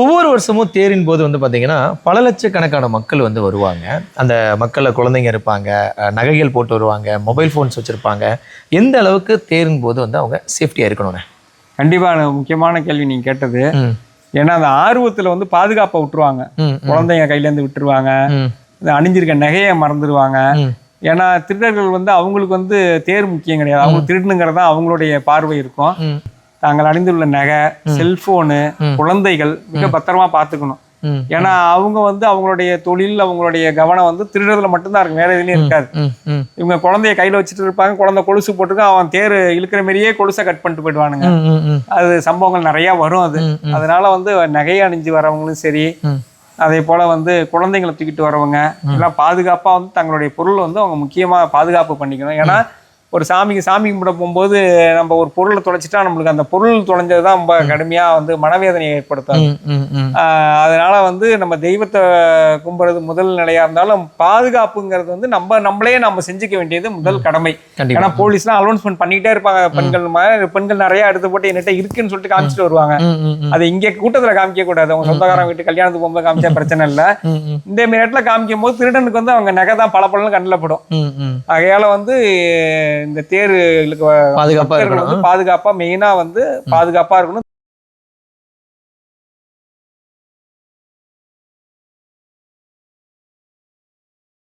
ஒவ்வொரு வருஷமும் தேரின் போது வந்து பார்த்தீங்கன்னா பல லட்சக்கணக்கான மக்கள் வந்து வருவாங்க. அந்த மக்களில் குழந்தைங்க இருப்பாங்க நகைகள் போட்டு வருவாங்க மொபைல் ஃபோன்ஸ் வச்சுருப்பாங்க. எந்த அளவுக்கு தேரின் போது வந்து அவங்க சேஃப்டியாக இருக்கணும்ண்ணே கண்டிப்பாக முக்கியமான கேள்வி நீங்க கேட்டது. ஏன்னா அந்த ஆர்வத்துல வந்து பாதுகாப்பை விட்டுருவாங்க. குழந்தைங்க கையில இருந்து விட்டுருவாங்க அணிஞ்சிருக்க நகையை மறந்துடுவாங்க ஏன்னா திருடர்கள் வந்து அவங்களுக்கு வந்து தேர் முக்கியம் கிடையாது. அவங்க திருடனுங்கிறது அவங்களுடைய பார்வை இருக்கும். ம் தாங்கள் அணிந்துள்ள நகை செல்போனு. குழந்தைகள் மிக பத்திரமா பார்த்துக்கணும். ம். ஏன்னா அவங்க வந்து அவங்களுடைய தொழில் அவங்களுடைய கவனம் வந்து திருடுறதுல மட்டும்தான் இருக்கு. வேற எதுலயும் இருக்காது. இவங்க குழந்தைய கையில வச்சுட்டு இருப்பாங்க. குழந்தை கொலுசு போட்டுருக்கு அவன் தேர் இழுக்கிற மாதிரியே கொலுசை கட் பண்ணிட்டு போயிடுவானுங்க. அது சம்பவங்கள் நிறைய வரும் அது. அதனால வந்து நகையை அணிஞ்சு வரவங்களும் சரி. அதே போல வந்து குழந்தைங்களை தூக்கிட்டு வரவங்க எல்லாம் பாதுகாப்பா வந்து தங்களுடைய பொருள் வந்து அவங்க முக்கியமா பாதுகாப்பு பண்ணிக்கணும். ஏன்னா ஒரு சாமிக்கு சாமி கும்பிட போகும்போது நம்ம ஒரு பொருளை தொலைச்சிட்டா நம்மளுக்கு அந்த பொருள் தொலைஞ்சது தான் ரொம்ப கடுமையா வந்து மனவேதனையை ஆஹ் அதனால வந்து நம்ம தெய்வத்தை கும்பிடுறது முதல் நிலையா இருந்தாலும் பாதுகாப்புங்கிறது வந்து நம்ம நம்மளே நம்ம செஞ்சுக்க வேண்டியது முதல் கடமை. ஏன்னா போலீஸ்லாம் அலௌன்ஸ்மெண்ட் பண்ணிக்கிட்டே இருப்பாங்க. பெண்கள் மாதிரி பெண்கள் நிறைய எடுத்து போட்டு என்கிட்ட இருக்குன்னு சொல்லிட்டு காமிச்சிட்டு வருவாங்க. அது இங்க கூட்டத்துல காமிக்க கூடாது. அவங்க சொந்தக்காரங்க வீட்டு கல்யாணத்துக்கு போகும்போது காமிச்சா பிரச்சனை இல்ல. இந்த மாதிரி இடத்துல காமிக்கும் போது திருடனுக்கு வந்து அவங்க நகை தான் பல பலன்னு கண்ணில் படும். ஆகையால வந்து இந்த தேர்களுக்கு பாதுகாப்பாக இருக்கணும். பாதுகாப்பா மெயினா வந்து பாதுகாப்பா இருக்கணும்.